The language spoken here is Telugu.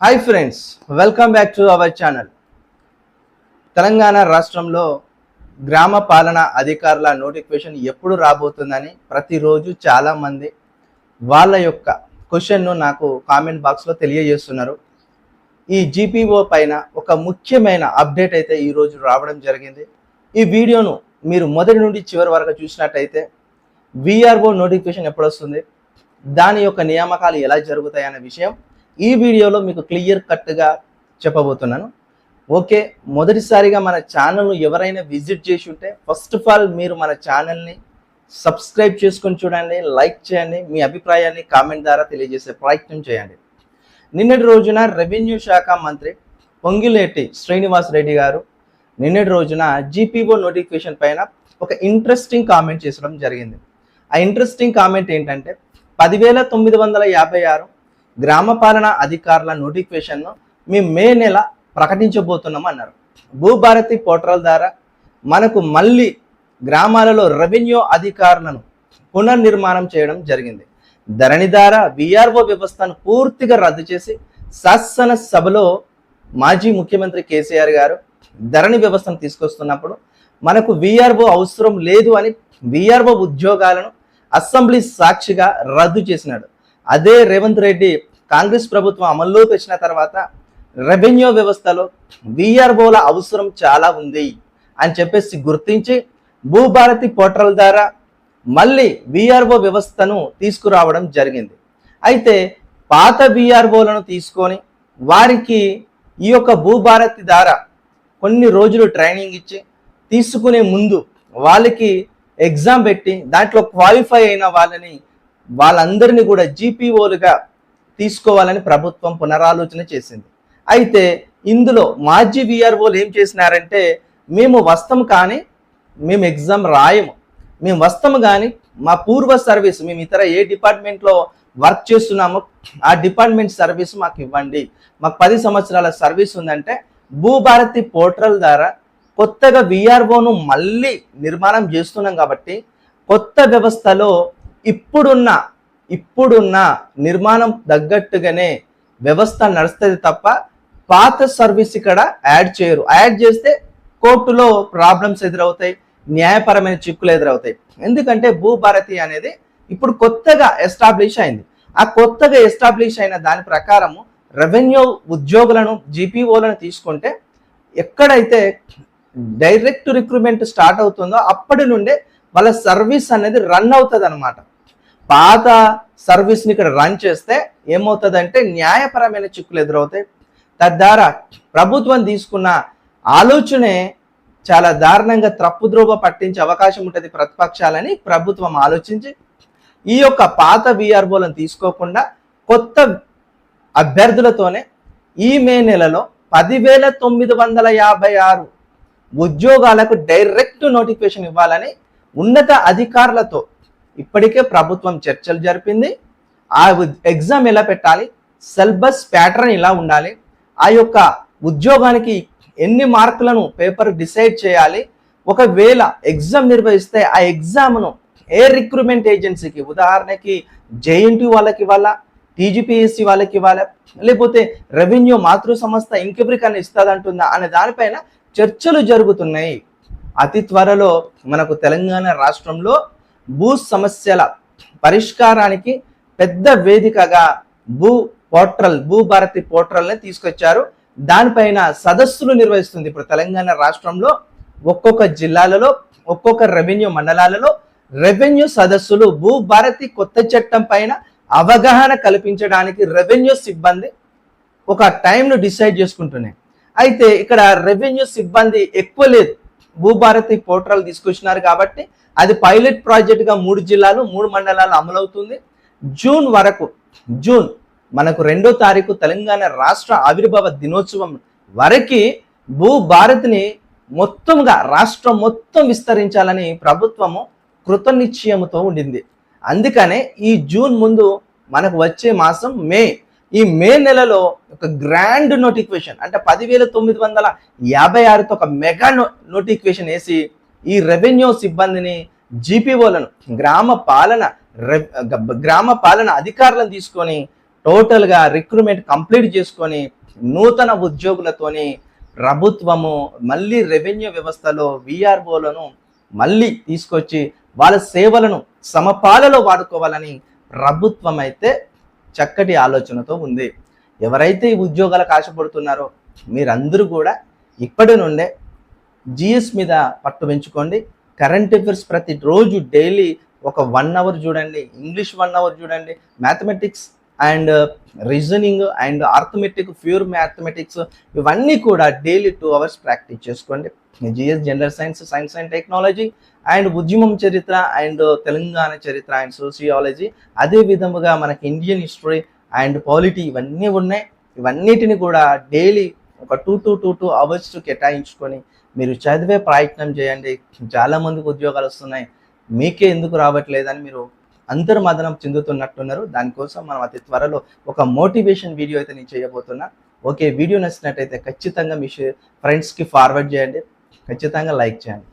Hi friends welcome back to our channel Telangana రాష్ట్రంలో గ్రామ పాలన అధికారుల నోటిఫికేషన్ ఎప్పుడు రాబోతుందని ప్రతిరోజు చాలామంది వాళ్ళ యొక్క క్వశ్చన్ను నాకు కామెంట్ బాక్స్లో తెలియజేస్తున్నారు. ఈ జీపీఓ పైన ఒక ముఖ్యమైన అప్డేట్ అయితే ఈరోజు రావడం జరిగింది. ఈ వీడియోను మీరు మొదటి నుండి చివరి వరకు చూసినట్టయితే విఆర్ఓ నోటిఫికేషన్ ఎప్పుడు వస్తుంది దాని యొక్క నియామకాలు ఎలా జరుగుతాయి అనే విషయం ఈ వీడియోలో మీకు క్లియర్ కట్గా చెప్పబోతున్నాను. ఓకే మొదటిసారిగా మన ఛానల్ను ఎవరైనా విజిట్ చేసి ఉంటే ఫస్ట్ ఆఫ్ ఆల్ మీరు మన ఛానల్ని సబ్స్క్రైబ్ చేసుకొని చూడండి లైక్ చేయండి మీ అభిప్రాయాన్ని కామెంట్ ద్వారా తెలియజేసే ప్రయత్నం చేయండి. నిన్నటి రోజున రెవెన్యూ శాఖ మంత్రి పొంగిలేటి శ్రీనివాస్ రెడ్డి గారు నిన్నటి రోజున జీపీఓ నోటిఫికేషన్ పైన ఒక ఇంట్రెస్టింగ్ కామెంట్ చేసడం జరిగింది. ఆ ఇంట్రెస్టింగ్ కామెంట్ ఏంటంటే పదివేల తొమ్మిది వందల యాభై ఆరు గ్రామ పాలన అధికారుల నోటిఫికేషన్ను మేము మే నెల ప్రకటించబోతున్నాం అన్నారు. భూభారతి పోర్టల్ ద్వారా మనకు మళ్ళీ గ్రామాలలో రెవెన్యూ అధికారులను పునర్నిర్మాణం చేయడం జరిగింది. ధరణి ద్వారా విఆర్ఓ వ్యవస్థను పూర్తిగా రద్దు చేసి శాసన సభలో మాజీ ముఖ్యమంత్రి కేసీఆర్ గారు ధరణి వ్యవస్థను తీసుకొస్తున్నప్పుడు మనకు విఆర్ఓ అవసరం లేదు అని విఆర్ఓ ఉద్యోగాలను అసెంబ్లీ సాక్షిగా రద్దు చేసినాడు. అదే రేవంత్ రెడ్డి కాంగ్రెస్ ప్రభుత్వం అమల్లోకి వచ్చిన తర్వాత రెవెన్యూ వ్యవస్థలో విఆర్ఓల అవసరం చాలా ఉంది అని చెప్పేసి గుర్తించి భూభారతి పోర్టల్ ద్వారా మళ్ళీ విఆర్ఓ వ్యవస్థను తీసుకురావడం జరిగింది. అయితే పాత విఆర్ఓలను తీసుకొని వారికి ఈ యొక్క భూభారతి ద్వారా కొన్ని రోజులు ట్రైనింగ్ ఇచ్చి తీసుకునే ముందు వాళ్ళకి ఎగ్జామ్ పెట్టి దాంట్లో క్వాలిఫై అయిన వాళ్ళని వాళ్ళందరినీ కూడా జీపీఓలుగా తీసుకోవాలని ప్రభుత్వం పునరాలోచన చేసింది. అయితే ఇందులో మాజీ విఆర్ఓలు ఏం చేసినారంటే మేము వస్తాం కానీ మేము ఎగ్జామ్ రాయము. మేము వస్తాము కానీ మా పూర్వ సర్వీస్ మేము ఇతర ఏ డిపార్ట్మెంట్లో వర్క్ చేస్తున్నామో ఆ డిపార్ట్మెంట్ సర్వీస్ మాకు ఇవ్వండి. మాకు పది సంవత్సరాల సర్వీస్ ఉందంటే భూభారతి పోర్టల్ ద్వారా కొత్తగా విఆర్ఓను మళ్ళీ నిర్మాణం చేస్తున్నాం కాబట్టి కొత్త వ్యవస్థలో ఇప్పుడున్న ఇప్పుడున్న నిర్మాణం తగ్గట్టుగానే వ్యవస్థ నడుస్తుంది తప్ప పాత సర్వీస్ ఇక్కడ యాడ్ చేయరు. యాడ్ చేస్తే కోర్టులో ప్రాబ్లమ్స్ ఎదురవుతాయి న్యాయపరమైన చిక్కులు ఎదురవుతాయి. ఎందుకంటే భూభారతి అనేది ఇప్పుడు కొత్తగా ఎస్టాబ్లిష్ అయింది. ఆ కొత్తగా ఎస్టాబ్లిష్ అయిన దాని ప్రకారము రెవెన్యూ ఉద్యోగులను జీపీఓలను తీసుకుంటే ఎక్కడైతే డైరెక్ట్ రిక్రూట్మెంట్ స్టార్ట్ అవుతుందో అప్పటి నుండే వాళ్ళ సర్వీస్ అనేది రన్ అవుతుంది అనమాట పాత సర్వీస్ని ఇక్కడ రన్ చేస్తే ఏమవుతుందంటే న్యాయపరమైన చిక్కులు ఎదురవుతాయి. తద్వారా ప్రభుత్వం తీసుకున్న ఆలోచనే చాలా దారుణంగా త్రప్పుద్రోవ పట్టించే అవకాశం ఉంటుంది ప్రతిపక్షాలని ప్రభుత్వం ఆలోచించి ఈ యొక్క పాత విఆర్ఓలను తీసుకోకుండా కొత్త అభ్యర్థులతోనే ఈ మే నెలలో పదివేల తొమ్మిది వందల యాభై ఆరు ఉద్యోగాలకు డైరెక్ట్ నోటిఫికేషన్ ఇవ్వాలని ఉన్నత అధికారులతో ఇప్పటికే ప్రభుత్వం చర్చలు జరిపింది. ఆ ఎగ్జామ్ ఎలా పెట్టాలి? సిలబస్ ప్యాటర్న్ ఇలా ఉండాలి. ఆ యొక్క ఉద్యోగానికి ఎన్ని మార్కులను పేపర్ డిసైడ్ చేయాలి? ఒకవేళ ఎగ్జామ్ నిర్వహిస్తే ఆ ఎగ్జామ్ను ఏ రిక్రూట్మెంట్ ఏజెన్సీకి ఉదాహరణకి జేఎన్టీ వాళ్ళకి ఇవ్వాలా? టీజీపీఎస్సీ వాళ్ళకి ఇవ్వాలా? లేకపోతే రెవెన్యూ మాతృ సంస్థ ఇంకెవరికైనా ఇస్తుందంటుందా? అనే దానిపైన చర్చలు జరుగుతున్నాయి. అతి త్వరలో మనకు తెలంగాణ రాష్ట్రంలో భూ సమస్యల పరిష్కారానికి పెద్ద వేదికగా భూ పోర్టల్ భూ భారతి పోర్టల్ని తీసుకొచ్చారు. దానిపైన సదస్సులు నిర్వహిస్తుంది ఇప్పుడు తెలంగాణ రాష్ట్రంలో ఒక్కొక్క జిల్లాలలో ఒక్కొక్క రెవెన్యూ మండలాలలో. రెవెన్యూ సదస్సులు భూ భారతి కొత్త చట్టం పైన అవగాహన కల్పించడానికి రెవెన్యూ సిబ్బంది ఒక టైంను డిసైడ్ చేసుకుంటున్నాయి. అయితే ఇక్కడ రెవెన్యూ సిబ్బంది ఎక్కువ లేదు. భూభారతి పోర్టల్ తీసుకొచ్చినారు కాబట్టి అది పైలట్ ప్రాజెక్ట్గా మూడు జిల్లాలు మూడు మండలాలు అమలవుతుంది. జూన్ వరకు జూన్ మనకు రెండో తారీఖు తెలంగాణ రాష్ట్ర ఆవిర్భావ దినోత్సవం వరకు భూభారత్ని మొత్తంగా రాష్ట్రం మొత్తం విస్తరించాలని ప్రభుత్వము కృతనిశ్చయముతో ఉండింది. అందుకనే ఈ జూన్ ముందు మనకు వచ్చే మాసం మే ఈ మే నెలలో ఒక గ్రాండ్ నోటిఫికేషన్ అంటే పదివేల తొమ్మిది వందల యాభై ఆరుతో ఒక మెగా నో నోటిఫికేషన్ వేసి ఈ రెవెన్యూ సిబ్బందిని జీపీఓలను గ్రామ పాలన రె- గ్రామ పాలన అధికారులను తీసుకొని టోటల్గా రిక్రూట్మెంట్ కంప్లీట్ చేసుకొని నూతన ఉద్యోగులతోని ప్రభుత్వము మళ్ళీ రెవెన్యూ వ్యవస్థలో విఆర్ఓలను మళ్ళీ తీసుకొచ్చి వాళ్ళ సేవలను సమపాలలో వాడుకోవాలని ప్రభుత్వం అయితే చక్కటి ఆలోచనతో ఉంది. ఎవరైతే ఈ ఉద్యోగాలకు ఆశపడుతున్నారో మీరందరూ కూడా ఇప్పటి నుండే జిఎస్ మీద పట్టు పెంచుకోండి. కరెంట్ అఫైర్స్ ప్రతి రోజు డైలీ ఒక వన్ అవర్ చూడండి. ఇంగ్లీష్ వన్ అవర్ చూడండి. Mathematics and uh, reasoning and arithmetic pure mathematics ఇవన్నీ కూడా డైలీ టూ అవర్స్ ప్రాక్టీస్ చేసుకోండి. GS general science science and technology and ఉద్యమం చరిత్ర అండ్ uh, తెలంగాణ చరిత్ర అండ్ సోషియాలజీ అదే విధముగా మనకి ఇండియన్ హిస్టరీ అండ్ పాలిటీ ఇవన్నీ ఉన్నాయి. ఇవన్నిటిని కూడా డైలీ ఒక two two two two hours కేటాయించుకొని మీరు చదివే ప్రయత్నం చేయండి. చాలామందికి ఉద్యోగాలు వస్తున్నాయి. మీకే ఎందుకు రావట్లేదని మీరు అంతర్మదనం చెందుతున్నట్టున్నారు. దానికోసం మనం అతి త్వరలో ఒక మోటివేషన్ వీడియో అయితే నేను చేయబోతున్నా. ఓకే వీడియో నచ్చినట్టయితే ఖచ్చితంగా మీ ఫ్రెండ్స్కి ఫార్వర్డ్ చేయండి. ఖచ్చితంగా లైక్ చేయండి.